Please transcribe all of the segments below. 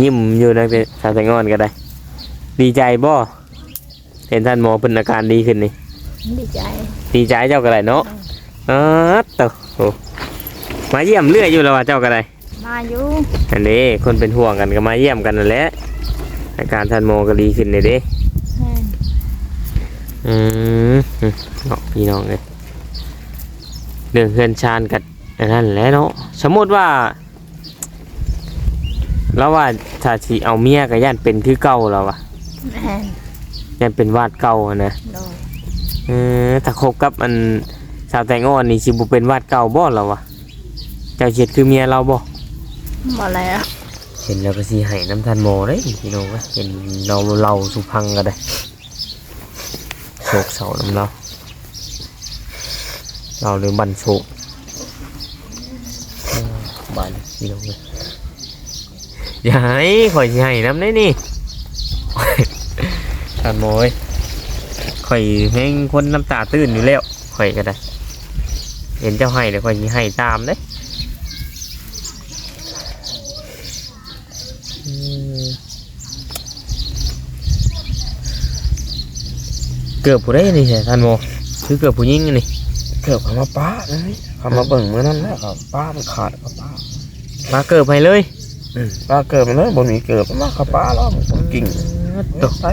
ยิ้มอยู่นะเป็นชาวแตงงอนก็ได้ ดีใจบ่เห็นท่านหมอเป็นอาการดีขึ้นนี่ ดีใจ ดีใจเจ้าก็ได้เนาะอ๋อเต่าโอ้มาเยี่ยมเรื่อยอยู่แล้วว่าเจ้าก็ได้มาอยู่อันนี้คนเป็นห่วงกันก็มาเยี่ยมกันนั่นแหละอาการท่านหมอก็ดีขึ้นเลยเด้แม่นอืมอืมเนาะพี่น้องเลยเรื่องเพื่อนชานกับอันนั้นแหละเนาะสมมติว่า แล้วว่าถ้าสิเอาเมียกับย่านเป็นคือเก่าแล้วอะแม่นย่านเป็นวาดเก่าอะนะโดยเออถ้าคบกับอันสาวแตงอ่อนนี่สิบุเป็นวาดเก่าบ่แล้ววะเจ้าเจ็ดคือเมียเราบ่บ่แล้วเห็นแล้วก็สิให้น้ำทันโมได้พี่น้องเว้ยเห็นเราเราสุพังก็ได้โศกเศร้าน้ำเราเราเรื่องบันโศกเออบันพี่น้องเลย อย่าให้ข่อยสิให้น้ำได้นี่ทันโมยข่อยแห้งคนน้ำตาตื้นอยู่แล้วข่อยก็ได้ เห็นเจ้าให้เดี๋ยวข่อยสิให้ตามเด้อืมเกือบผู้ได้นี่ใช่ท่านโมคือเกือบผู้หญิงอันนี่เกือบเขามาป้าเลยเขามาเบิ่งเมื่อนั้นแหละครับป้ามันขาดกับป้ามาเกือบไปเลย ป้าเกิดมันเลยบนมีเกิดมากับป้าแล้วมันกิ่งตกไป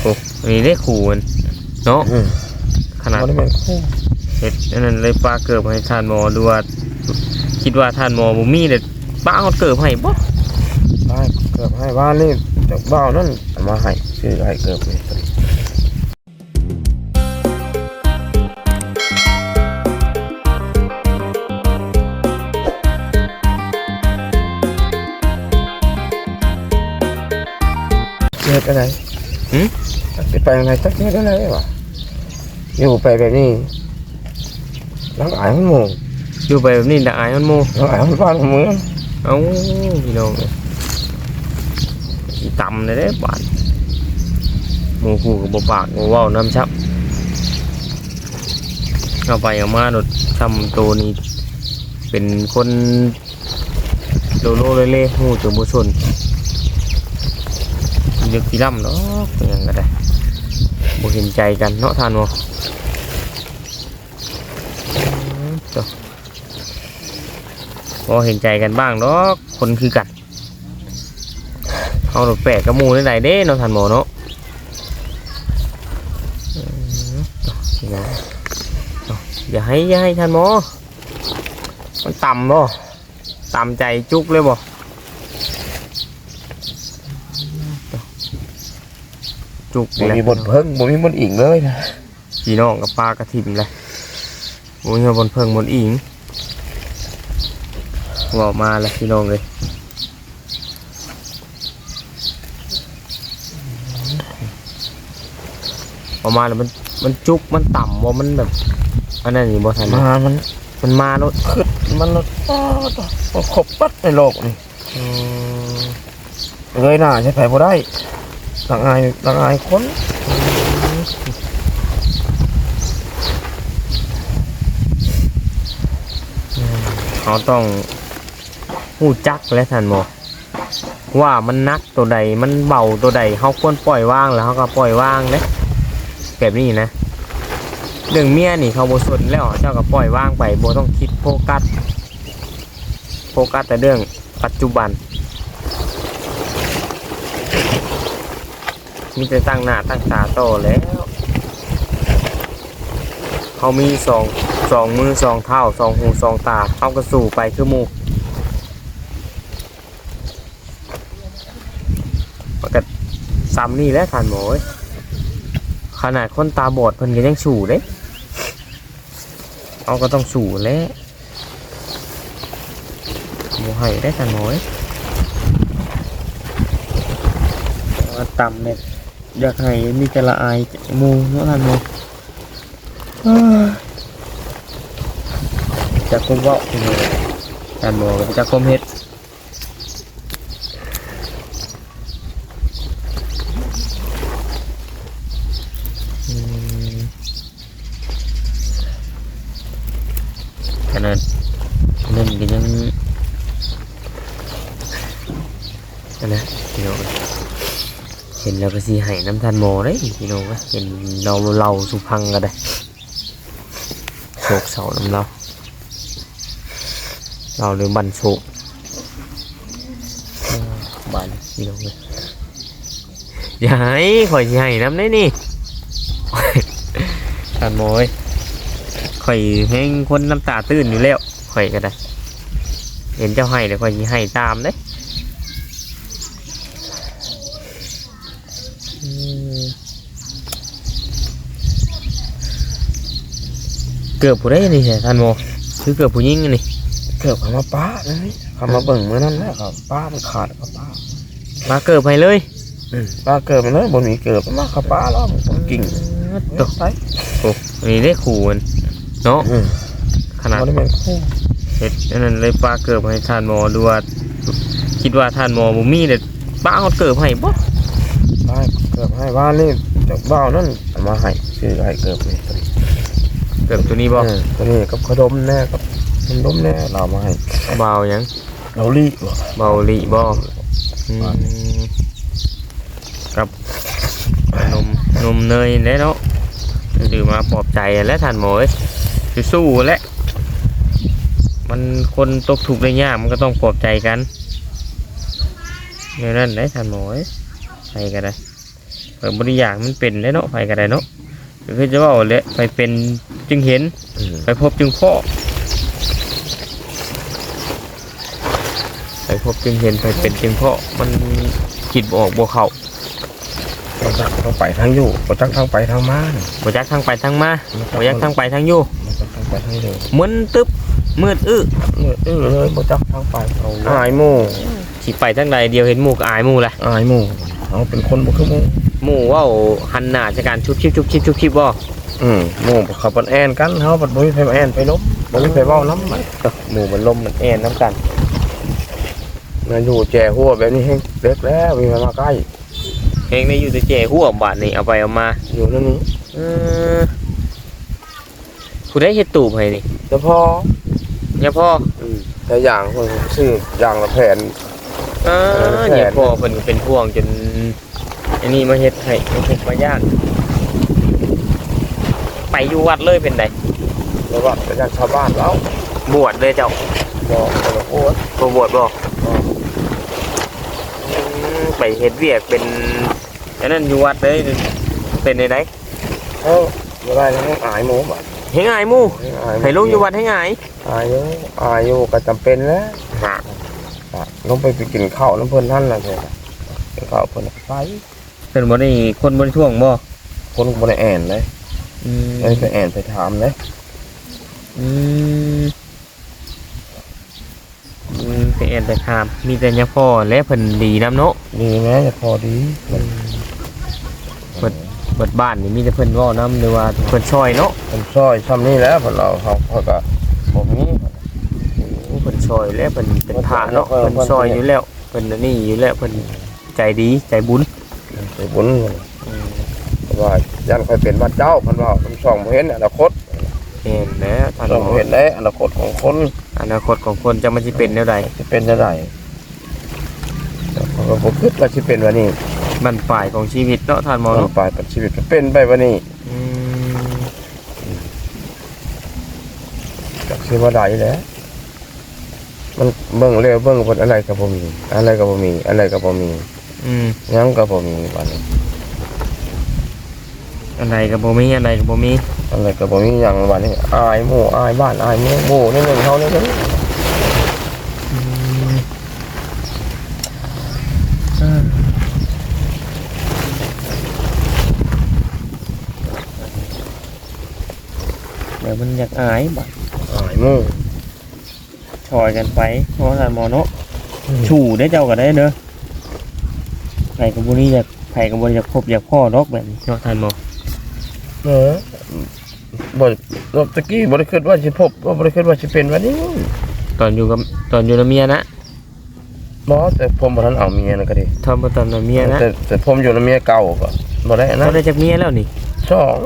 โอ้อันนี้ได้ขู่มันเนาะอืมขนาดมันได้เป็นคู่เห็ดอันนั้นเลยปลาเกือบให้ท่านโมดูว่าคิดว่าท่านโมบุมีเด็ดป้าเอาเกือบให้บ่ป้าเกิดให้บ้านนี่จากบ้านนั่นเอามาให้ซื้อให้เกิดเลย เกิดอะไรหืมจะไปยังไงจักเกิดอะไรวะอยู่ไปแบบนี้รักอายมันโมงอยู่ไปแบบนี้ดักอายมันโมรักอายมันบ้านของมึงเอ้าพี่น้องเลยอีต่ำเลยเด้บาดหมูคู่กับบปากบ่เว้าน้ำชับเอาไปเอามาโดดทำตัวนี้เป็นคนโลโลเล่เล่หูจมูชนเลือกกี่ล่ำเนาะเป็นยังก็ได้บ่เห็นใจกันเนาะทานบ่ตัวบ่เห็นใจกันบ้างเนาะคนคือกันเอาดอกแปลกระมูได้ไหนเด้เนาะทานบ่เนาะอืมตัวนี่นะออย่าให้อย่าให้ทานบ่มันต่ำบ่ต่ำใจจุกเลยบ่ จุกบ่เลยมีบนเพิ่งบ่มีบนอิงเลยนะพี่น้องกับปลากระถิ่มเลยโอ้ยบนเพิงบนอิงบอกมาเลยพี่น้องเลยออกมาแล้วมันมันจุกมันต่ำว่ามันแบบอันนั้นนี่บอทันมามันมันมาแล้วขึ้นมันรถป้าดมันครบปัดในโลกนี่อืมเงยหน้าใช้ไผบ่ได้ ต่างอายต่างอายคนเขาต้องหูจักและท่านหมอว่ามันนักตัวใดมันเบาตัวใดเขาควรปล่อยว่างแล้วเขาก็ปล่อยว่างเด้แบบนี้นะเรื่องเมียนี่เขาโบสนแล้วเจ้าก็ปล่อยว่างไปโบต้องคิดโฟกัสโฟกัสแต่เรื่องปัจจุบัน มีแต่ตั้งหน้าตั้งตาโตแล้วเขามีสองสองมือสองเท้าสองหูสองตาเอากระสู่ไปคือมูมันก็ซ้ำนี่แหล้วทานหมอยขนาดคนตาบอดเพิ่นก็ยังสู่เด้เอาก็ต้องสู่แหล้วโมให้ได้ทานหมอยต่ำเนี่ย อยากให้มีแต่ละอายหมูเนาะทานหมอเอ้ยจะคมเว่าพี่น้องทานหมอก็จะคมเฮ็ด อืมขนาดนั่นก็ยัง อันนะพี่น้องเห็นแล้ว ก็สิให้น้ำทานหมได้พี่น้องเห็นเราเราสุพังก็ได้โศกเศร้าน้ำเราเราเรื่อบันโศกบันพี่น้องเลยอย่าให้ข่อยสิให้น้ำได้นี่ทานหมยข่อยแห้งคนน้ำตาตื้นอยู่แล้วข่อยก็ได้ เห็นเจ้าให้เดี๋ยวข่อยสิให้ตามเด้ เกือบผู้ได้นี่ใช่ท่านโมคือเกือบผู้หญิงอันนี่เกือบเขามาป้าเลยเขามาเบิ่งมื้อนั้นแหละครับป้ามันขาดกับป้ามาเกือบไปเลยป้าเกิดมันเลยบนมีเกิดมากับป้าแล้วผมกิ่งตกไปโอ้อันนี้ได้ขู่มันเนาะอืมขนาดมันได้เป็นคู่เห็ดอันนั้นเลยปลาเกือบให้ท่านหมอดูว่าคิดว่าท่านหมอบ่มีเด็ดป้าเอาเกือบให้บ่ป้าเกิดให้บ้านนี่จากบ้านนั่นเอามาให้ซื้อให้เกิดนี่ตัวนี้ เกือบตัวนี้บ่เออตัวนี้กับขนมแน่กับขนมแน่เรามาให้เบาหยังเราลี่บ่เบาหลีบ่อืมกับนมนมเนยแล้วเนาะดื่มมาปลอบใจและท่านหมอเอ้ยสู้ๆแหละ มันคนตกถูกข์ได้ยากมันก็ต้องปลอบใจกันอย่างนั้นได้ท่านหมอเอ้ยไปก็ได้เปิดบริยากมันเป็นแล้วเนาะไปก็ได้เนาะก็คือจะว่าเอาเลยไปเป็น จึงเห็นอืมไปพบจึงพ่อไปพบจึงเห็นไปเป็นจึงพ่อมันคิดบออกบ่เข้าเราจักทางไปทางอยู่เราจักทางไปทางมาเนี่ยบ่จักทางไปทางมาบ่จักทางไปทางอยู่บ่จักทางไปทางอยู่มึนตึ๊บมืดอื้อเออเออเลยบ่จักทางไปอายหมู่สิไปทางใดเดียวเห็นหมู่ก็อายหมู่แหละอายหมู่เขาเป็นคนบ่คือหมู่หมู่เว้าหันหน้าจากการชุบชิบชุบชิบชุบชิบบ่ อืมหมู่เขาเป็นแอนกันเขาเป็นบ่มีไผมาแอนไปลบบ่มีไผเว้านำมันหมู่มันลมมันแอนน้ำกันมาอยู่แจ่หัวแบบนี้แฮงเด็กแล้วมีมาใกล้เฮงได้อยู่แต่แจ่หัวบาดนี่เอาไปเอามาอยู่นั่นนี่เออผู้ได้เฮ็ดตูบให้นี่แต่พออย่าพ่ออืมแต่อย่างคนซื้ออย่างละแผ่นเอออย่าพ่อเพิ่นก็เป็นห่วงจนอันนี้มาเฮ็ดให้มาเฮ็ดมาย่าง ไปอยู่วัดเลยเป็นไดแล้วว่าเป็นอย่างชาวบ้านแล้วบวชเลยเจ้าบอกคนละโอ้ยบ่บวชบ่อืมไปเฮ็ดเวียกเป็นอันนั้นอยู่วัดเลยเป็นไดไดเอ้าบ่ได้แล้วอายหมู่บัดเฮงอายหมู่อายให้ลงอยู่วัดให้อายอายอยู่อายอยู่ก็จำเป็นแล้วฮะอะลงไปไปกินข้าวน้ำเพิ่นนั่นล่ะเถอะกินข้าวเพิ่นน่ะไปเพิ่นบ่ได้คนบ่ได้ท่วงบ่คนบ่ได้แอนเลย อืมไม่ไปแอนไปถามเลยอืมอืมไปแอนไปถาม มีแต่ยังพ่อและเพิ่นดีนํเนาะดีไหมจะพอดีมันเบิดบ้านนี่มีแต่เพิ่นเว้านํหรือว่าเพิ่นช่วยเนาะมันซอยซ้ำนี่แล้วเพิ่นเราเขาเขาก็บ่มีโอ้เพิ่นช่วยและเพิ่นเป็นพระเนาะเออเพิ่นช่วยอยู่แล้วเพิ่นอันนี่อยู่แล้วเพิ่นใจดีใจบุญ ไปบุญเพราะ ว่ายันค่อยเป็นวัดเจ้าเพิ่นว่าเพิ่นส่องบ่เห็นอนาคตเห็นแล้วท่านส่องบ่เห็นได้อนาคตของคนอนาคตของคนจะมันสิเป็นแนวใดสิเป็นจังไดแต่เขาก็บ่คิดว่าสิเป็นวันนี้บั้นปลายของชีวิตเนาะท่านหมอต่อเนาะไปเป็นชีวิตก็เป็นไปวันนี้อืมจักสิว่าได้แหล้วมันเบิ่งแล้วเบิ่งเพิ่นอะไรก็บ่มี อะไรก็บ่มี อะไรก็บ่มีอืมหยังก็บ่มีบัดนี้ อะไรก็บ่มีอะไรก็บ่มีอะไรก็บ่มีหยังบัดนี้อายหมู่อายบ้านอายเมืองหมู่นี่นึงเฮานี่นึงเดี๋ยวมันอยากอายบัดอายหมู่ชอยกันไปเพราะท่านหมอเนาะชูได้เจ้าก็ได้เนอะไผกับบุรีอยากไผกับบุรีอยากคบอยากพ่อดอกแบบนี้เนาะท่านหมอ เออบ่บ่ตะกี้บ่ได้คิดว่าสิพบบ่ได้คิดว่าสิเป็นวันนี้ตอนอยู่กับตอนอยู่กับเมียนะบ่แต่ผมบ่ทันเอาเมียนั่นก็ดีทอมบ่ตอนกับเมียนะแต่แต่ผมอยู่กับเมียเก่าก็บ่ได้อันนะเขาได้จากเมียแล้วนี่สอง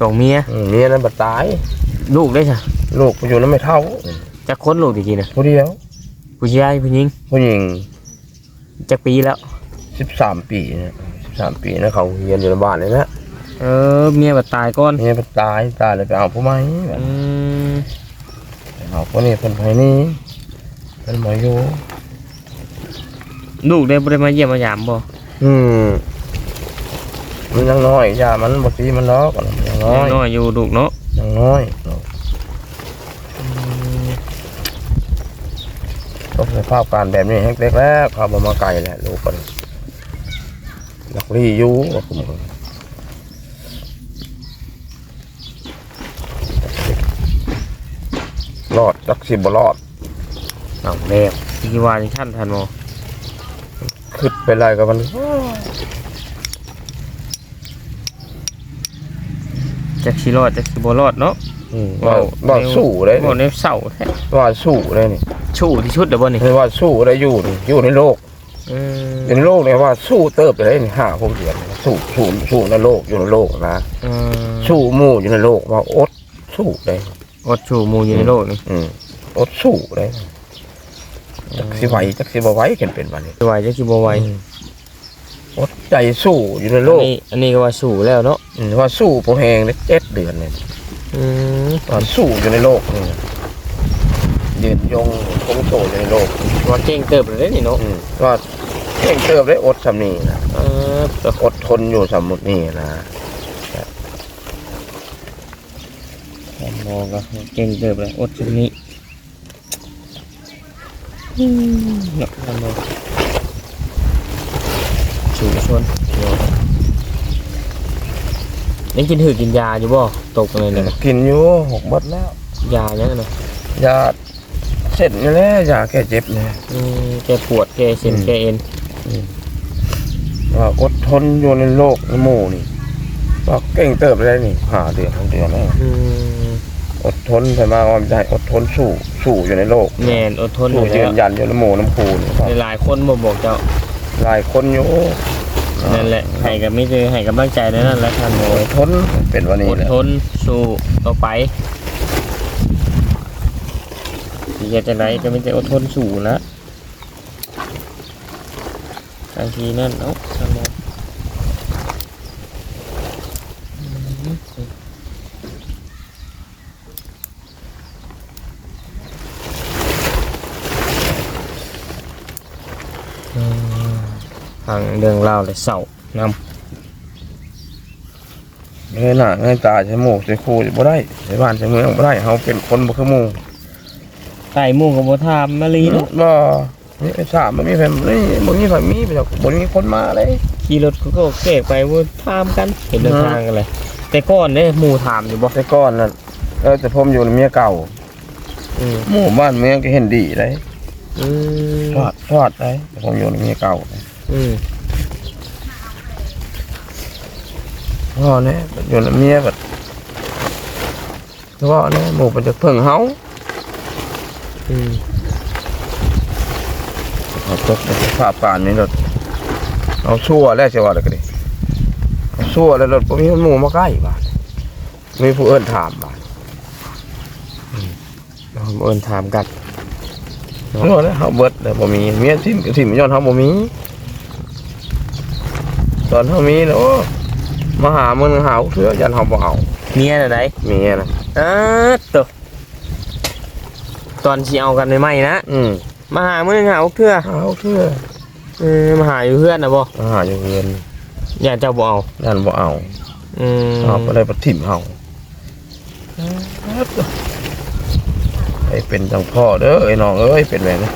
สองเมียอืมเมียนั้นบ่ตาย ลูกได้จ้ะลูกอยู่นำไม่เท่าจักคนลูกจริงๆนะผู้เดียวผู้ชายผู้หญิงผู้หญิงอจักปีแล้วสิบสามปีนะสิบสามปีนะเขาเรียนอยู่ในบ้านเลยนะ เออเมียบัดตายก่อนนี่มันตายตายเลยไปเอาผู้ใหม่แบบอืมไปเอาผู้นี้เพิ่นไปนี่เพิ่นมาอยู่ลูกได้บ่ได้มาเยี่ยมมายามบ่อืมมันยังน้อยยามันบางทีมันล็อกอะมันยังน้อยน้อยอยู่ลูกเนาะยังน้อยก็สภาพการแบบนี้แห้งเล็กแล้วเขาบมาไกลแหละลูกกันหลักลี่อยู่ว่าผมก็รอด จักสิบ่รอดเอาแล้วสิว่าจังซั่นทันบ่ขึ้นไปไรกับมันจักสิรอดจักสิบ่รอดเนาะอืมว่าว่าสู้เลยบ่ในเศร้าแท้ว่าสู้เลยนี่ชู้ที่สุดเด้อบ่นี่ให้ว่าสู้ได้อยู่นี่อยู่ในโลกอืมอยู่ในโลกเนี่ยว่าสู้เติบไปเลยนี่ห้าหกเดือนสู้สู้สู้ในโลกอยู่ในโลกนะอืมสู้หมู่อยู่ในโลกว่าอดสู้ได้ อดชูหมู่อยู่ในโลกนี่อืมอดสู้ได้จักสิไหวจักสิบ่ไหวกันเป็นวันนี้สิว่าจักสิบ่ไหวอืมอดใจสู้อยู่ในโลอันกนี้อันนี้ก็ว่าสู้แล้วเนาะอืมว่าสู้พอแหงได้เจ็ดเดือนเนี่ย อืมว่าสู้อยู่ในโลกนี่ยืนยงคงโตอยู่ในโลกว่าเก่งเติบเลยเด้อนี่เนาะอืมว่าเพ่งเติบได้อดสำนีนะเออตัวอดทนอยู่สำมุดนี่นะ ม องก็เก่งเติบเลยอดชุดนี้อืมเนาะมองชูชนเนาะยังกินหือกินยาอยู่บ่ตกเลยเนี่ยกินอยู่หกเบดแล้ว ยายังไงยาเสร็จนี่แหละยาแก้เจ็บเนี่ยอืมแกปวดแกเส้นแกเอ็นว่าอดทนอยู่ในโลกในหมู่นี่ว่าเก่งเติบได้นี่หาเดือนทั้งเดือนแล้ว อืมอดทนไปมาว่าไม่ได้อดทนสู้สู้อยู่ในโลกแมนอดทนอสู้ยู่ยืแล้วนยันอยู่ในหมู่น้ำคูนี่ครับหลายๆคนบ่บอกเจ้าหลายคนอยู่นั่นแหละให้กับไม่เจอให้กำลังใจในนั่นแหละท่านโมอดทนเป็นวันนี้อดแหละทนสู้ต่อไปที่จะจะไหนก็ไม่จะอดทนสู้นะบางทีนั่นเอ้าท่านโมอืมฟัง เรื่องเล่าวเลยเศร้านำเงยหน้าเงยตาใช้หมูกใช้คูบ่ได้ใช้บ้านใช้เมืองบ่ได้เขาเป็นคนบ่คือหมู่ไก่หมูกับบัทามมาลีเนาะบ่นี่ไอ้สามมันมีแฟมนี่บ่มีไฟมีไปแล้วบ่มีคนมาเลยขี่รถเขาก็เกกไปว่าทามกันเห็นเดินทางกันเลยแต่ก่อนเนี่ยหมูถามอยู่บ่แต่ก่อนนั่นเออแต่ผมอยู่ในเมียเก่าอืมหมู่บ้านเมืองก็เห็นดีเลยอืมทอดทอดเลยแต่ผมอยู่ในเมียเก่าอืม พ่อเนี่ยอยู่ในเมียแบบพ่อเนี่ยหมู่มันจะเพิ่งเฮาอืมเขาตกในสภาพการนี้รถเอาชั่วแล้วจะว่าอะไรกันดิเอาชั่วแล้วรถบ่มีหมู่มาใกล้บ้านมีผู้เอิ้นถามบ้านเราเอินถามกันเนาะเฮาเบิดแล้วบ่มีเมียทิมก็ทิ่มย้อนเฮาบ่มี ตอนเฮามีแล้วโอ้ มาหามึงหาเถื่อยันเฮาบ่เอาเมียน่ะไหนเมียนะอ้าตัวตอนที่เอากันใหม่ๆนะอืมมาหามึงหาเพื่อเอาเถื่อเออมาหาอยู่เพื่อนนะบ่มาหาอยู่เรือนอย่าเจ้าบ่เอายันบ่เอาอืมเอาบ่ได้บ่ทิ่มเฮาไอ้เป็นจังพ่อเด้อไอ้น้องเอ้ยเป็นแม่นะ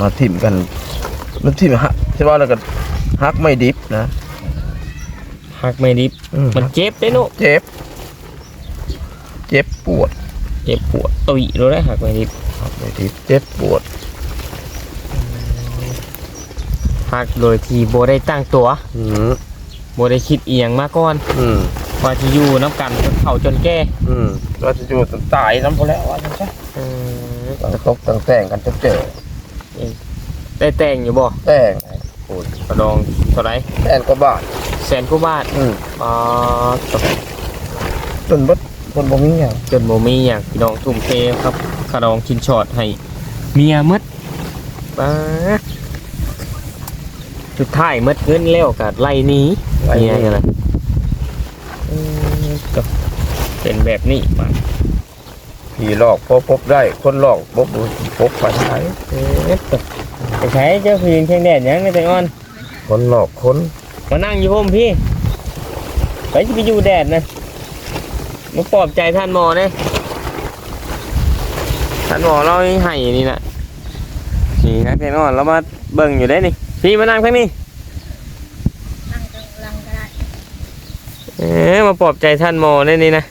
มาทิ่มกัน มันทิ่มหักใช่ว่าแล้วก็หักไม่ดิบนะ หักไม่ดิบ อืมันเจ็บได้เนาะเจ็บ เจ็บปวดเจ็บปวดตุยรู้ได้หักไม่ดิบหักไม่ดิบเจ็บปวด หักโดยที่บ่ได้ตั้งตัวอืมบ่ได้คิดเอียงมาก่อนอืมว่าที่อยู่น้ำกันจนเฒ่าจนแก่อืมเราจะอยู่จนตายน้ำพอแล้วว่าจังซะอืมตั้งตกตั้งแต่งกันจนเจอ ได้แต่งอยู่บ่แต่งโอ้ยกระดองเท่าไหรแต่งก็บาทแสนกว่าบาทอืมอ๋อตกจนเบดคนบ่มีหยังจนบ่มีอย่างพี่น้องทุ่มเทครับกระดองกินช็อตให้เมียหมดป้าสุดท้ายหมดเงินแล้วก็ไล่หนี้ไล่หนีเมียกันเลยเออก็เป็นแบบนี้มาผีหลอกพอพบได้ คนหลอกพบพบไปไหนเออก็ ไปใช้เจ้าผู้หญิงเชียงแดดยังไม่แต่อ่อนคนหลอกคนมานั่งอยู่พ่มพี่ไปจะไปอยู่แดดนะมาปลอบใจท่านหมอเนี่ยท่านหมอเราให้นี่นะนี่นักเตะนอนเรามาเบิ่งอยู่ได้นี่พี่มานั่งทั้งนี้นั่งกลางก็ได้เอ๊ะมาปลอบใจท่านหมอได้นี่นะ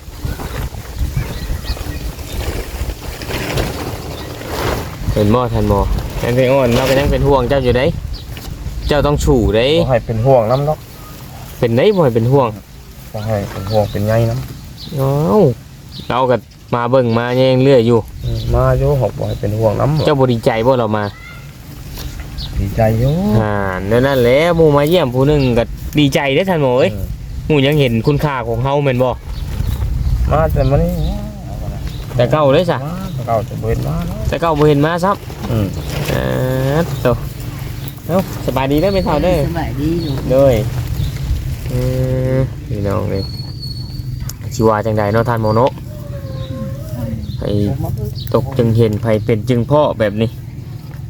เห็นหมอท่านหมอ นักเตะอ่อนเราก็ยังเป็นห่วงเจ้าอยู่ได้ เจ้าต้องฉู่ได้ก็ให้เป็นห่วงน้ำเนาะเป็นได้บ่ให้เป็นห่วงก็ให้เป็นห่วงเป็นใยน้เอ้าเราก็มาเบิ่งมาแย่งเรื่อยอยู่ำอืมมาอยู่หกบ่ให้เป็นห่วงน้ำเจ้าบดีใจบ่เรามาดีใจอยู่อ่านั่นนั่นแหละหมู่มาเยี่ยมผู้หนึงก็ดีใจได้อท่านหมอเอ้ยอืมหมู่ยังเห็นคุณค่าของเฮาแม่นบ่มาแต่มานี่แต่เก่าเลยซะมาแต่ เก่าจะเบิดมาเนาะแต่เก่าบ่เห็นมาซับอืมอ่าโตเอ้าสบายดีเด้อแม่เฒ่าเด้อ สบายดีอยู่เด้อเออพี่น้องเอ้ยสิว่าจังใดเนาะท่านหมอเนาะให้ตกจึงเห็นไผเป็นจึงพ่อแบบนี้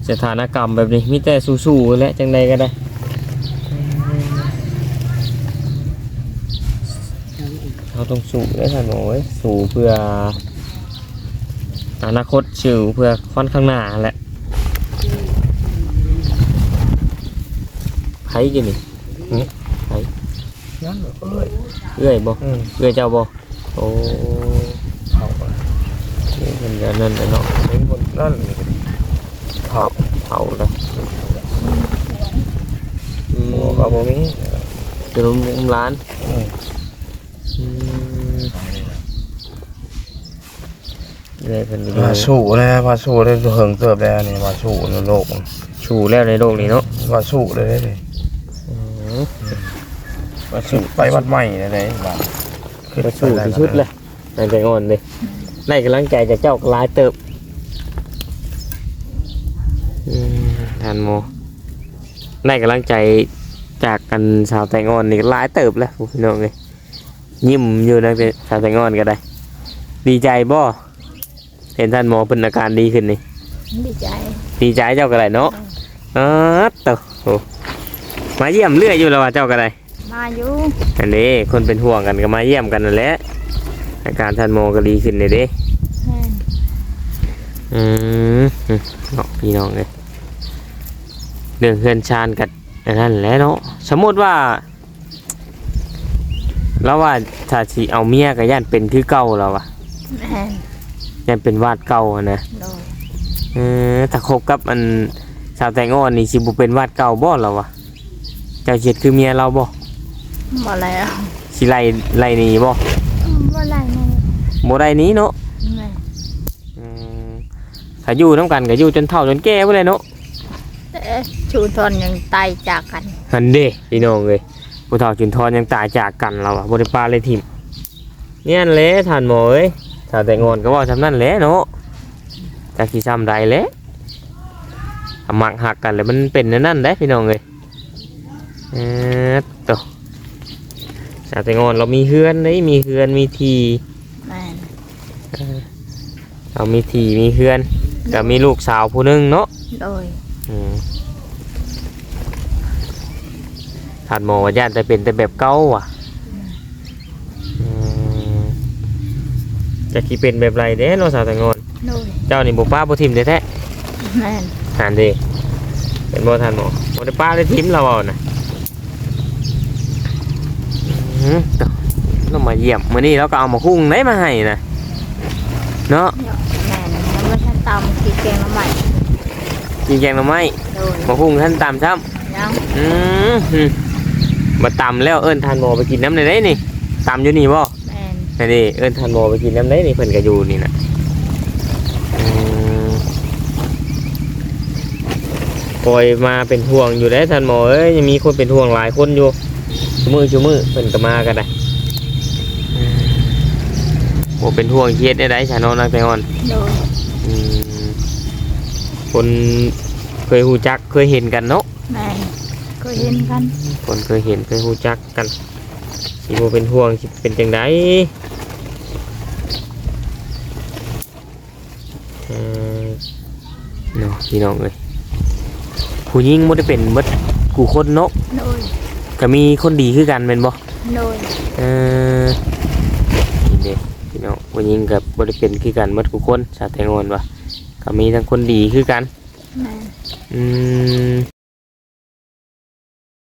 สถานกรรมแบบนี้มีแต่สู้ๆและจังใดก็ได้เราต้องสู้ด้วยท่านหมอเว้ยสู้เพื่อ อนาคตชิวเพื่อค่อนข้างหน้าแหละไผกินนี่นั่นเอ้ยเอื้อยบ่อืมเอื้อยเจ้าบ่โอ้เขาก็นี่เป็นกันนั่นแหละเนาะเป็นคนนั่นเขาเผาเลยอืมหัวก็บ่มีจะรุมรุมร้านอืม อืม เอื้อยเป็นไปดูมาสู้แล้วมาสู้ได้เฮิงเติบแล้วนี่มาสู้ในโลกมันชูแล้วในโลกนี้เนาะมาสู้เลยเด้นี่อืมมาสู้ไปวัดใหม่เลยเด้บ้านมาสู้ที่สุดเลยในใจอ่อนเลยได้กำลังใจจากเจ้ากลายเติบอืมทานโมได้กำลังใจจากกันสาวแต่งอนนี่หลายเติบแล้วพี่น้องเลยยิ้มอยู่นะเป็นสาวแต่งอนก็ได้ ดีใจบ่ เห็นท่านหมอเป็นอาการดีขึ้นนี่ดีใจดีใจเจ้าก็ได้เนาะอ๋อเต่าโอ้มาเยี่ยมเรื่อยอยู่แล้วว่าเจ้าก็ได้มาอยู่อันนี้คนเป็นห่วงกันก็มาเยี่ยมกันนั่นแหละอาการท่านโมก็ดีขึ้นเลยเด้แม่นอืมอืมเนาะพี่น้องเลยเรื่องเพื่อนชานกันอันนั้นแหละเนาะสมมติว่าแล้วว่าถ้าสิเอาเมียกับย่านเป็นคือเก่าแล้ววะแม่น ย่านเป็นวาดเก่าอะนะโดยเออถ้าคบกับอันสาวแตงอ่อนนี่สิบุเป็นวาดเก่าบ่แล้ววะเจ้าเช็ดคือเมียเราบ่บ่แล้วสิไล่ไล่หนีบ่บ่ไรแม่นบ่ได้หนี้เนาะแม่นอืมถ้าอยู่น้ำกันก็อยู่จนเฒ่าจนแก่ไปเลยเนาะ แต่ชูทนยังตายจากกันหันเด้พี่น้องเลยผู้เฒ่าจุนทรยังตายจากกันเราอะบริปาเลยทิมเนี่ยนั่นแหละท่านหมอเอ้ย ถ้าแต่งอนก็ว่าทำนั่นแหละเนาะจากที่ซ้ำใดแหละถ้ามักหักกันเลยมันเป็นนั่นนั่นได้พี่น้องเลยเออตัวถ้าแต่งอนเรามีเฮือนเลยมีเฮือนมีทีแม่นเรามีทีมีเฮือนก็มีลูกสาวผู้หนึงเนาะโดยอืมถานหมอว่าญาติแต่เป็นแต่แบบเก่าอะอืม จะคิดเป็นแบบไรเด้เนาะสาวแต่งอน โดยเจ้านี่บุป้าบุทิมแท้แม่นๆหานเดีเป็นบ่ทานหมอบ่ได้ป้าได้ทิมเราเอานะอืมต่อเรามาเยี่ยมมื้อนี้เราก็เอามาคุ้งไหนมาให้นะเนาะแม่นแล้วไม่ทันตำกินแกงมาใหม่กินแกงหน่อไม้โดยมาคุ้งท่านตามซ้ำ ยังอืมอืมมาตำแล้วเอิ้นทานหมอไปกินน้ำในได้นี่ตำอยู่นี่บ่ แม่นนี่นี่เอิ้นทานหมอไปกินน้ำได้นี่เพิ่นก็อยู่นี่นะอืมปล่อยมาเป็นห่วงอยู่ได้ทานหมอเอ้ยยังมีคนเป็นห่วงหลายคนอยู่ชูมือชูมือเพิ่นก็มากันได้อืมโอ้เป็นห่วงเครียดได้ได้ชาโนนักแต่งอนโดยอืมคนเคยฮู้จักเคยเห็นกันเนาะแม่นก็เห็นกัน คนเคยเห็นเคยฮู้จักกัน สิบ่เป็นห่วงสิเป็นจังไดเอ่อเนาะพี่น้องเอ้ยผู้หญิงบ่ได้เป็นหมดกูคนเนาะโดยก็มีคนดีคือกันแม่นบ่โดยเออนี่เด้พี่น้องผู้หญิงก็บ่ได้เป็นคือกันหมดกูคนสาแตงอนว่าก็มีทั้งคนดีคือกันแม่น อืม